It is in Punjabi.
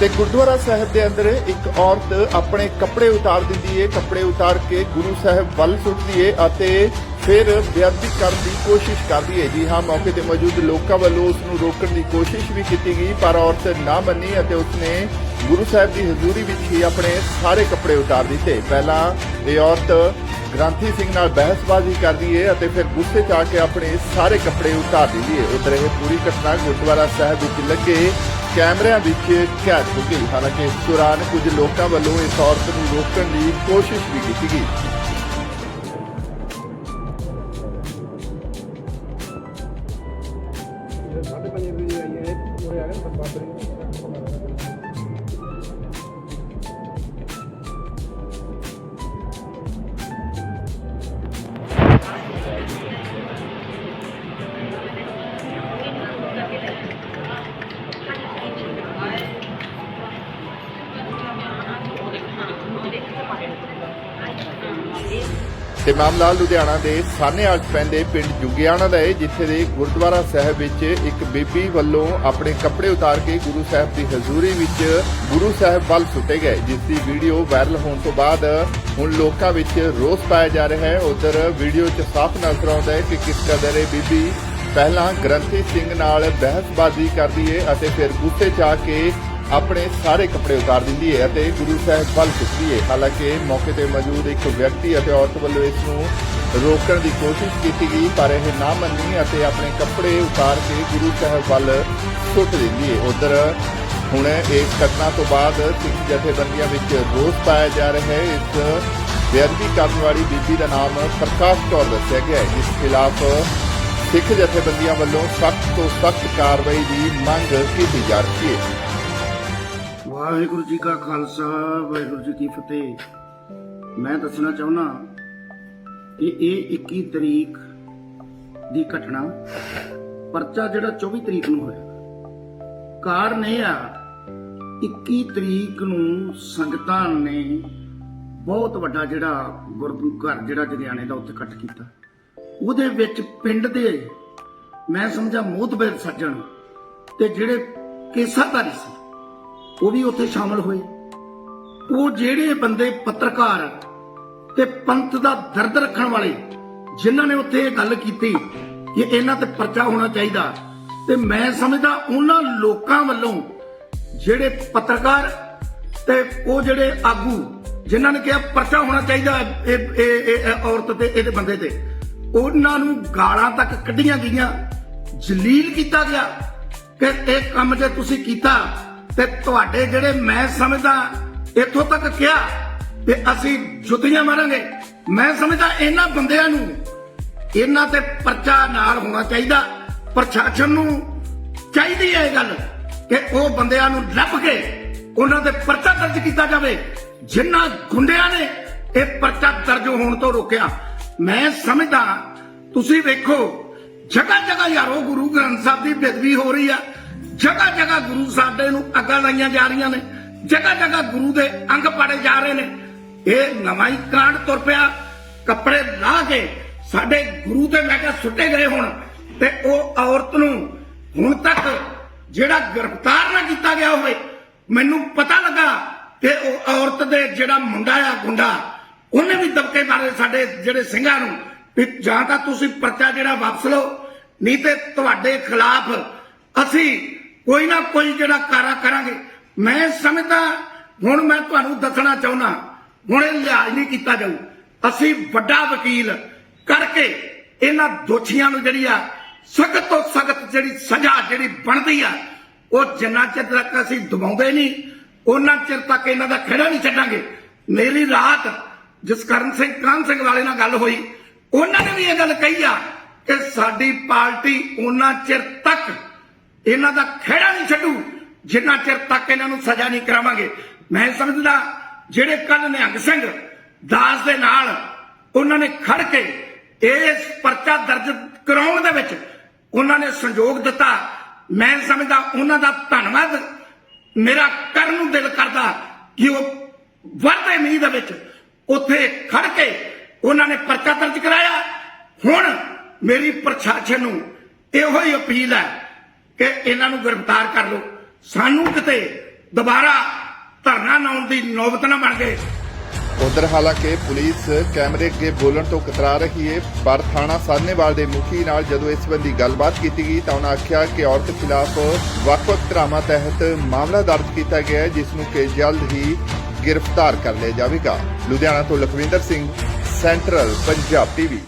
ਤੇ ਗੁਰਦੁਆਰਾ ਸਾਹਿਬ ਦੇ ਅੰਦਰ ਇੱਕ ਔਰਤ ਆਪਣੇ ਕੱਪੜੇ ਉਤਾਰ ਦਿੰਦੀ ਏ, ਕੱਪੜੇ ਉਤਾਰ ਕੇ ਗੁਰੂ ਸਾਹਿਬ ਵੱਲ ਸੁੱਟਦੀ ਏ ਅਤੇ ਫਿਰ ਬੇਅਦਬੀ ਕਰਨ ਦੀ ਕੋਸ਼ਿਸ਼ ਕਰਦੀ ਏ। ਜੀ ਹਾਂ, ਮੌਕੇ ਤੇ ਮੌਜੂਦ ਲੋਕਾਂ ਵੱਲੋਂ ਉਸ ਨੂੰ ਰੋਕਣ ਦੀ ਕੋਸ਼ਿਸ਼ ਵੀ ਕੀਤੀ ਗਈ, ਪਰ ਔਰਤ ਨਾ ਮੰਨੀ ਅਤੇ ਉਸਨੇ ਗੁਰੂ ਸਾਹਿਬ ਦੀ ਹਜ਼ੂਰੀ ਵਿੱਚ ਹੀ ਆਪਣੇ ਸਾਰੇ ਕੱਪੜੇ ਉਤਾਰ ਦਿੱਤੇ। ਪਹਿਲਾਂ ਇਹ ਔਰਤ ਗ੍ਰਾਂਥੀ ਸਿੰਘ ਨਾਲ ਬਹਿਸਬਾਜ਼ੀ ਕਰਦੀ ਏ ਅਤੇ ਫਿਰ ਗੁੱਸੇ 'ਚ ਆ ਕੇ ਆਪਣੇ ਸਾਰੇ ਕੱਪੜੇ ਉਤਾਰ ਦਿੰਦੀ ਏ। ਉਧਰ ਇਹ ਪੂਰੀ ਘਟਨਾ ਗੁਰਦੁਆਰਾ ਸਾਹਿਬ ਵਿੱਚ ਲੱਗੇ। ਕੈਮਰਿਆਂ ਵਿੱਚ ਕੈਦ ਹੋ ਗਈ। ਹਾਲਾਂਕਿ ਇਸ ਦੌਰਾਨ ਕੁਝ ਲੋਕਾਂ ਵੱਲੋਂ ਇਸ ਔਰਤ ਨੂੰ ਰੋਕਣ ਦੀ ਕੋਸ਼ਿਸ਼ ਵੀ ਕੀਤੀ ਗਈ। ਤੇ ਮਾਮਲਾ ਲੁਧਿਆਣਾ ਦੇ ਸਾਹਨੇਵਾਲ 'ਚ ਪੈਂਦੇ ਪਿੰਡ ਜੁਗਿਆਣਾ ਦਾ ਹੈ ਜਿੱਥੇ ਦੇ ਗੁਰਦੁਆਰਾ ਸਾਹਿਬ ਵਿੱਚ ਇੱਕ ਬੀਬੀ ਵੱਲੋਂ ਆਪਣੇ ਕੱਪੜੇ ਉਤਾਰ ਕੇ ਗੁਰੂ ਸਾਹਿਬ ਦੀ ਹਜ਼ੂਰੀ ਵਿੱਚ ਗੁਰੂ ਸਾਹਿਬ ਵੱਲ ਸੁੱਟੇ ਗਏ, ਜਿਸ ਦੀ ਵੀਡੀਓ ਵਾਇਰਲ ਹੋਣ ਤੋਂ ਬਾਅਦ ਹੁਣ ਲੋਕਾਂ ਵਿੱਚ ਰੋਸ ਪਾਇਆ ਜਾ ਰਿਹਾ ਹੈ। ਉਧਰ ਵੀਡੀਓ 'ਚ ਸਾਫ਼ ਨਜ਼ਰ ਆਉਂਦਾ ਹੈ ਕਿ ਕਿਸ ਕਦਰ ਇਹ ਬੀਬੀ ਪਹਿਲਾਂ ਗ੍ਰੰਥੀ ਸਿੰਘ ਨਾਲ ਬਹਿਸਬਾਜ਼ੀ ਕਰਦੀ ਹੈ ਅਤੇ ਫਿਰ ਗੁੱਸੇ 'ਚ ਆ ਕੇ ਆਪਣੇ ਸਾਰੇ ਕੱਪੜੇ ਉਤਾਰ ਦਿੰਦੀ ਹੈ ਅਤੇ ਗੁਰੂ ਸਾਹਿਬ ਵੱਲ ਸੁੱਟਦੀ ਹੈ। ਹਾਲਾਂਕਿ ਮੌਕੇ ਤੇ ਮੌਜੂਦ ਇੱਕ ਵਿਅਕਤੀ ਅਤੇ ਔਰਤ ਵੱਲੋਂ ਇਸ ਨੂੰ ਰੋਕਣ ਦੀ ਕੋਸ਼ਿਸ਼ ਕੀਤੀ ਗਈ, ਪਰ ਇਹ ਨਾ ਮੰਨੀ ਅਤੇ ਆਪਣੇ ਕੱਪੜੇ ਉਤਾਰ ਕੇ ਗੁਰੂ ਸਾਹਿਬ ਵੱਲ ਸੁੱਟ ਦਿੰਦੀ ਹੈ। ਉਧਰ ਹੁਣ ਇਸ ਘਟਨਾ ਤੋਂ ਬਾਅਦ ਸਿੱਖ ਜਥੇਬੰਦੀਆਂ ਵਿੱਚ ਰੋਸ ਪਾਇਆ ਜਾ ਰਿਹਾ ਹੈ। ਇਸ ਬੇਅਦਬੀ ਕਰਨ ਵਾਲੀ ਬੀਬੀ ਦਾ ਨਾਮ ਪ੍ਰਕਾਸ਼ ਕੌਰ ਦੱਸਿਆ ਗਿਆ ਹੈ, ਜਿਸ ਖਿਲਾਫ ਸਿੱਖ ਜਥੇਬੰਦੀਆਂ ਵੱਲੋਂ ਸਖਤ ਤੋਂ ਸਖਤ ਕਾਰਵਾਈ ਦੀ ਮੰਗ ਕੀਤੀ ਜਾ ਰਹੀ ਹੈ। ਵਾਹਿਗੁਰੂ ਜੀ ਕਾ ਖਾਲਸਾ, ਵਾਹਿਗੁਰੂ ਜੀ ਕੀ ਫਤਿਹ। ਮੈਂ ਦੱਸਣਾ ਚਾਹੁੰਦਾ ਕਿ ਇਹ 21 ਤਰੀਕ ਦੀ ਘਟਨਾ, ਪਰਚਾ ਜਿਹੜਾ 24 ਤਰੀਕ ਨੂੰ ਹੋਇਆ। ਕਾਰਨ ਇਹ ਆ 21 ਤਰੀਕ ਨੂੰ ਸੰਗਤਾਂ ਨੇ ਬਹੁਤ ਵੱਡਾ ਜਿਹੜਾ ਗੁਰੂ ਘਰ ਜਿਹੜਾ ਜਗਿਆਣੇ ਦਾ ਉੱਥੇ ਇਕੱਠ ਕੀਤਾ। ਉਹਦੇ ਵਿੱਚ ਪਿੰਡ ਦੇ, ਮੈਂ ਸਮਝਾ ਮੋਤਬਰ ਸੱਜਣ ਤੇ ਜਿਹੜੇ ਕੇਸਾਧਾਰੀ ਸੀ ਉਹ ਵੀ ਉੱਥੇ ਸ਼ਾਮਲ ਹੋਏ। ਉਹ ਜਿਹੜੇ ਬੰਦੇ ਪੱਤਰਕਾਰ ਤੇ ਪੰਥ ਦਾ ਦਰਦ ਰੱਖਣ ਵਾਲੇ, ਜਿਨ੍ਹਾਂ ਨੇ ਉੱਥੇ ਇਹ ਗੱਲ ਕੀਤੀ ਕਿ ਇਹਨਾਂ ਤੇ ਪਰਚਾ ਹੋਣਾ ਚਾਹੀਦਾ, ਤੇ ਮੈਂ ਸਮਝਦਾ ਉਹਨਾਂ ਲੋਕਾਂ ਵੱਲੋਂ ਜਿਹੜੇ ਪੱਤਰਕਾਰ ਤੇ ਉਹ ਜਿਹੜੇ ਆਗੂ, ਜਿਨ੍ਹਾਂ ਨੇ ਕਿਹਾ ਪਰਚਾ ਹੋਣਾ ਚਾਹੀਦਾ ਇਹ ਇਹ ਇਹ ਔਰਤ ਤੇ ਇਹਦੇ ਬੰਦੇ ਤੇ, ਉਹਨਾਂ ਨੂੰ ਗਾਲਾਂ ਤੱਕ ਕੱਢੀਆਂ ਗਈਆਂ, ਜਲੀਲ ਕੀਤਾ ਗਿਆ ਕਿ ਇਹ ਕੰਮ ਜੇ ਤੁਸੀਂ ਕੀਤਾ ਤੇ ਤੁਹਾਡੇ ਜਿਹੜੇ ਮੈਂ ਸਮਝਦਾ, ਇੱਥੋਂ ਤੱਕ ਕਿਹਾ ਤੇ ਅਸੀਂ ਜੁੱਤੀਆਂ ਮਾਰਾਂਗੇ। ਮੈਂ ਸਮਝਦਾ ਇਹਨਾਂ ਬੰਦਿਆਂ ਨੂੰ ਇਹਨਾਂ ਤੇ ਪਰਚਾ ਨਾਲ ਹੋਣਾ ਚਾਹੀਦਾ। ਪ੍ਰਸ਼ਾਸਨ ਨੂੰ ਚਾਹੀਦੀ ਹੈ ਇਹ ਗੱਲ ਕਿ ਉਹ ਬੰਦਿਆਂ ਨੂੰ ਲੱਭ ਕੇ ਉਹਨਾਂ ਤੇ ਪਰਚਾ ਦਰਜ ਕੀਤਾ ਜਾਵੇ। ਜਿਨ੍ਹਾਂ ਗੁੰਡਿਆਂ ਨੇ ਇਹ ਪਰਚਾ ਦਰਜ ਹੋਣ ਤੋਂ ਰੋਕਿਆ। ਮੈਂ ਸਮਝਦਾ, ਤੁਸੀਂ ਵੇਖੋ ਜਗ੍ਹਾ ਜਗ੍ਹਾ ਯਾਰੋ ਗੁਰੂ ਗ੍ਰੰਥ ਸਾਹਿਬ ਦੀ ਬੇਦਬੀ ਹੋ ਰਹੀ ਆ। ਜਗ੍ਹਾ ਜਗ੍ਹਾ ਗੁਰੂ ਸਾਡੇ ਨੂੰ ਅੱਗਾਂ ਲਾਈਆਂ ਜਾ ਰਹੀਆਂ ਨੇ ਜਗ੍ਹਾ ਜਗ੍ਹਾ ਗੁਰੂ ਦੇ ਅੰਗ ਪਾੜੇ ਜਾ ਰਹੇ ਨੇ। ਇਹ ਨਵਾਂ ਹੀ ਕਾਂਡ ਤੁਰ ਪਿਆ, ਕੱਪੜੇ ਲਾ ਕੇ ਸਾਡੇ ਗੁਰੂ ਤੇ ਮੈਂ ਕਿਹਾ ਸੁੱਟੇ ਗਏ ਹੁਣ, ਤੇ ਉਹ ਔਰਤ ਨੂੰ ਹੁਣ ਤੱਕ ਜਿਹੜਾ ਗ੍ਰਿਫਤਾਰ ਨਾ ਕੀਤਾ ਗਿਆ ਹੋਵੇ, ਮੈਨੂੰ ਪਤਾ ਲੱਗਾ ਕਿ ਉਹ ਔਰਤ ਦੇ ਜਿਹੜਾ ਮੁੰਡਾ ਆ, ਗੁੰਡਾ, ਉਹਨੇ ਵੀ ਦਬਕੇ ਮਾਰੇ ਸਾਡੇ ਜਿਹੜੇ ਸਿੰਘਾਂ ਨੂੰ, ਵੀ ਜਾਂ ਤਾਂ ਤੁਸੀਂ ਪਰਚਾ ਜਿਹੜਾ ਵਾਪਸ ਲਓ, ਨਹੀਂ ਤੇ ਤੁਹਾਡੇ ਖਿਲਾਫ ਅਸੀਂ ਕੋਈ ਨਾ ਕੋਈ ਜਿਹੜਾ ਕਾਰਾ ਕਰਾਂਗੇ। ਮੈਂ ਸਮਝਦਾ, ਹੁਣ ਮੈਂ ਤੁਹਾਨੂੰ ਦੱਸਣਾ ਚਾਹੁੰਦਾ, ਹੁਣ ਇਹ ਲਿਹਾਜ਼ ਨਹੀਂ ਕੀਤਾ ਜਾਊ। ਅਸੀਂ ਵੱਡਾ ਵਕੀਲ ਕਰਕੇ ਇਹਨਾਂ ਦੋਸ਼ੀਆਂ ਨੂੰ ਜਿਹੜੀ ਆ, ਸਖਤ ਤੋਂ ਸਖਤ ਜਿਹੜੀ ਸਜ਼ਾ ਜਿਹੜੀ ਬਣਦੀ ਆ, ਉਹ ਜਿੰਨਾ ਚਿਰ ਤੱਕ ਅਸੀਂ ਦਬਾਉਂਦੇ ਨਹੀਂ, ਉਹਨਾਂ ਚਿਰ ਤੱਕ ਇਹਨਾਂ ਦਾ ਖੜਾ ਨਹੀਂ ਛੱਡਾਂਗੇ। ਮੇਰੀ ਰਾਤ ਜਸਕਰਨ ਸਿੰਘ ਕਾਨ ਸਿੰਘ ਵਾਲੇ ਨਾਲ ਗੱਲ ਹੋਈ, ਉਹਨਾਂ ਨੇ ਵੀ ਇਹ ਗੱਲ ਕਹੀ ਆ ਕਿ ਸਾਡੀ ਪਾਰਟੀ ਉਹਨਾਂ ਚਿਰ ਤੱਕ ਇਹਨਾਂ ਦਾ ਖੇੜਾ ਨਹੀਂ ਛੱਡੂ। ਜਿੰਨਾ ਚਿਰ ਤੱਕ ਇਹਨਾਂ ਨੂੰ ਸਜ਼ਾ ਨਹੀਂ ਕਰਾਵਾਂਗੇ। ਮੈਂ ਸਮਝਦਾ, ਜਿਹੜੇ ਕੱਲ ਨਿਹੰਗ ਸਿੰਘ ਦਾਸ ਦੇ ਨਾਲ ਉਹਨਾਂ ਨੇ ਖੜ ਕੇ ਇਸ ਪਰਚਾ ਦਰਜ ਕਰਾਉਣ ਦੇ ਵਿੱਚ ਉਹਨਾਂ ਨੇ ਸੰਯੋਗ ਦਿੱਤਾ, ਮੈਂ ਸਮਝਦਾ ਉਹਨਾਂ ਦਾ ਧੰਨਵਾਦ। ਮੇਰਾ ਕਰਨ ਨੂੰ ਦਿਲ ਕਰਦਾ ਕਿ ਉਹ ਵਰਦੇ ਮੀਂਹ ਦੇ ਵਿੱਚ ਉੱਥੇ ਖੜ ਕੇ ਉਹਨਾਂ ਨੇ ਪਰਚਾ ਦਰਜ ਕਰਾਇਆ। ਹੁਣ ਮੇਰੀ ਪ੍ਰਸ਼ਾਸਨ ਨੂੰ ਇਹੋ ਹੀ ਅਪੀਲ ਹੈ ਕਿ ਇਹਨਾਂ ਨੂੰ ਗ੍ਰਿਫਤਾਰ ਕਰ ਲਓ। ਸਾਨੂੰ ਕਿਤੇ ਦੁਬਾਰਾ ਧਰਨਾ ਲਾਉਣ ਦੀ ਨੌਬਤ ਨਾ ਬਣ ਗਏ ਉਧਰ ਹਾਲਾਂਕਿ ਪੁਲਿਸ ਕੈਮਰੇ ਅੱਗੇ ਬੋਲਣ ਤੋਂ ਕਤਰਾ ਰਹੀ ਹੈ ਪਰ ਥਾਣਾ ਸਾਹਨੇਵਾਲ ਦੇ ਮੁਖੀ ਨਾਲ ਜਦੋਂ ਇਸ ਸੰਬੰਧੀ ਗੱਲਬਾਤ ਕੀਤੀ ਗਈ ਤਾਂ ਉਹਨਾਂ ਆਖਿਆ ਕਿ ਔਰਤ ਖਿਲਾਫ ਵੱਖ-ਵੱਖ ਧਰਾਵਾਂ ਤਹਿਤ ਮਾਮਲਾ ਦਰਜ ਕੀਤਾ ਗਿਆ ਹੈ, ਜਿਸ ਨੂੰ ਕਿ ਜਲਦ ਹੀ ਗ੍ਰਿਫਤਾਰ ਕਰ ਲਿਆ ਜਾਵੇਗਾ। ਲੁਧਿਆਣਾ ਤੋਂ ਲਖਵਿੰਦਰ ਸਿੰਘ, ਸੈਂਟਰਲ ਪੰਜਾਬ ਟੀਵੀ।